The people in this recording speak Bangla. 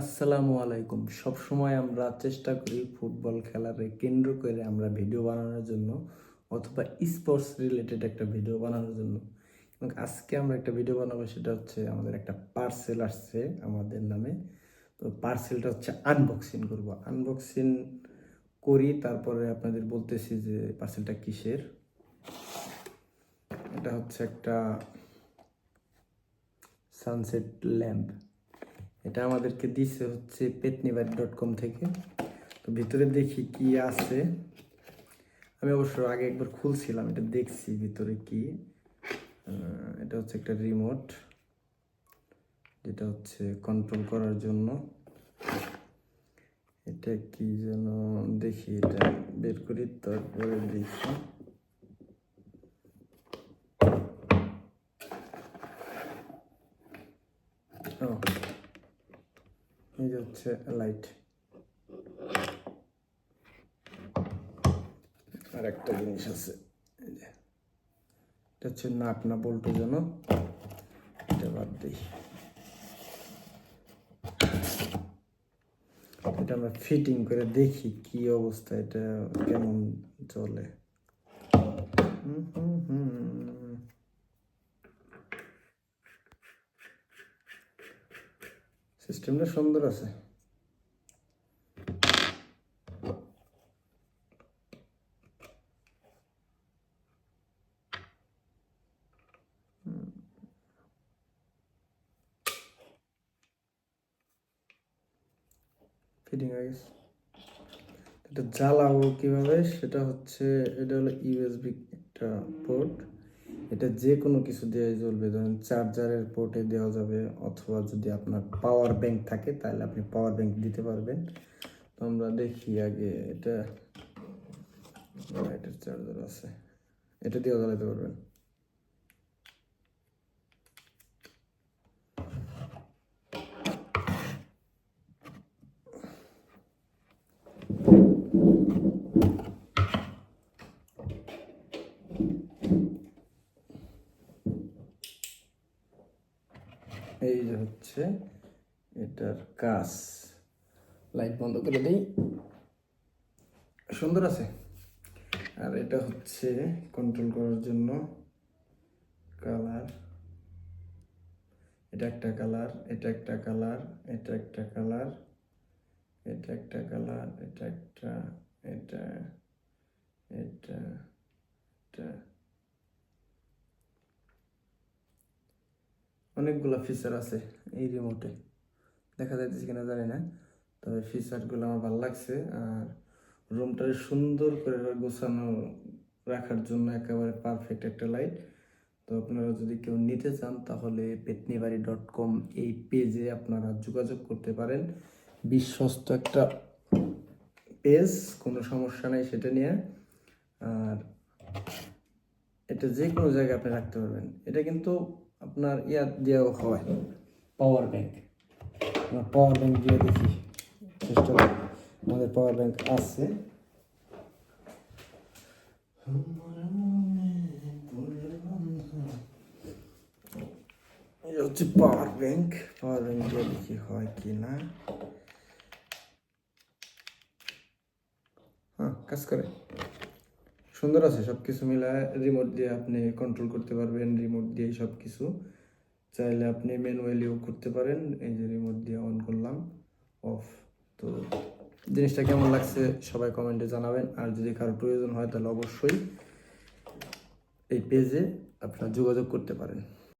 আসসালামু আলাইকুম। সবসময় আমরা চেষ্টা করি ফুটবল খেলারে কেন্দ্র করে আমরা ভিডিও বানানোর জন্য অথবা স্পোর্টস রিলেটেড একটা ভিডিও বানানোর জন্য। এবং আজকে আমরা একটা ভিডিও বানাবো, সেটা হচ্ছে আমাদের একটা পার্সেল আসছে আমাদের নামে। তো পার্সেলটা হচ্ছে আনবক্সিং করব। আনবক্সিং করি, তারপরে আপনাদের বলতেছি যে পার্সেলটা কিসের। এটা হচ্ছে একটা সানসেট ল্যাম্প এটা আমাদেরকে দিছে হচ্ছে পেটনিবাড়ি ডট কম থেকে। তো ভিতরে দেখি কি আছে। আমি অবশ্য আগে একবার খুলছিলাম, এটা দেখছি ভিতরে কি। এটা হচ্ছে একটা রিমোট যেটা হচ্ছে কন্ট্রোল করার জন্য। এটা কি যেন, দেখি এটা, বের করি, তারপরে দেখি। ও এই হচ্ছে লাইট আর একটা জিনিস আছে, এই যে। এটা হচ্ছে নাট না বল্টু যেন, এটা বাদ দিই। এটা আমরা ফিটিং করে দেখি কি অবস্থা, এটা কেমন চলে। হুম হুম হুম। সিস্টেমটা সুন্দর আছে। জ্বালাবো কীভাবে? সেটা হচ্ছে এটা হলো ইউএসবি একটা পোর্ট এটা যে কোনো কিছু দিয়ে চলবে ধরুন চার্জারের পোর্টে দেওয়া যাবে অথবা যদি আপনার পাওয়ার ব্যাংক থাকে, তাহলে আপনি পাওয়ার ব্যাংক দিতে পারবেন। তো আমরা দেখি আগে এটা লাইটের চার্জার আছে। এটা দিয়েও জ্বালাতে পারবেন। এই যে হচ্ছে এটার কাজ। লাইট বন্ধ করে দিই। সুন্দর আছে। আর এটা হচ্ছে কন্ট্রোল করার জন্য কালার এটা একটা কালার এটা একটা কালার এটা একটা কালার এটা একটা কালার এটা একটা এটা এটা এটা। অনেকগুলো ফিচার আছে এই রিমোটে দেখা যাইতেছে কিনা জানি না, তবে ফিচারগুলো আমার ভালো লাগছে আর রুমটারে সুন্দর করে গোছানো রাখার জন্য একেবারে পারফেক্ট একটা লাইট তো আপনারা যদি কেউ নিতে চান, তাহলে পেটনিবাড়ি ডট কম এই পেজে আপনারা যোগাযোগ করতে পারেন। বিশ্বস্ত একটা পেজ কোনো সমস্যা নেই সেটা নিয়ে। আর এটা যে কোনো জায়গায় আপনি রাখতে পারবেন। এটা কিন্তু আপনার ইয়া দিয়েও হয়। পাওয়ার ব্যাংক আমরা পাওয়ার ব্যাংক দিয়ে দেখি চেষ্টা আমাদের পাওয়ার ব্যাংক আছে। হচ্ছে পাওয়ার ব্যাংক পাওয়ার ব্যাংক দিয়ে দেখি হয় কি না? হ্যাঁ কাজ করে। সুন্দর আছে সব কিছু মিলায় রিমোট দিয়ে আপনি কন্ট্রোল করতে পারবেন রিমোট দিয়েই সব কিছু চাইলে আপনি ম্যানুয়ালিও করতে পারেন, এই যে রিমোট দিয়ে অন করলাম অফ তো জিনিসটা কেমন লাগছে সবাই কমেন্টে জানাবেন, আর যদি কারও প্রয়োজন হয় তাহলে অবশ্যই এই পেজে আপনারা যোগাযোগ করতে পারেন।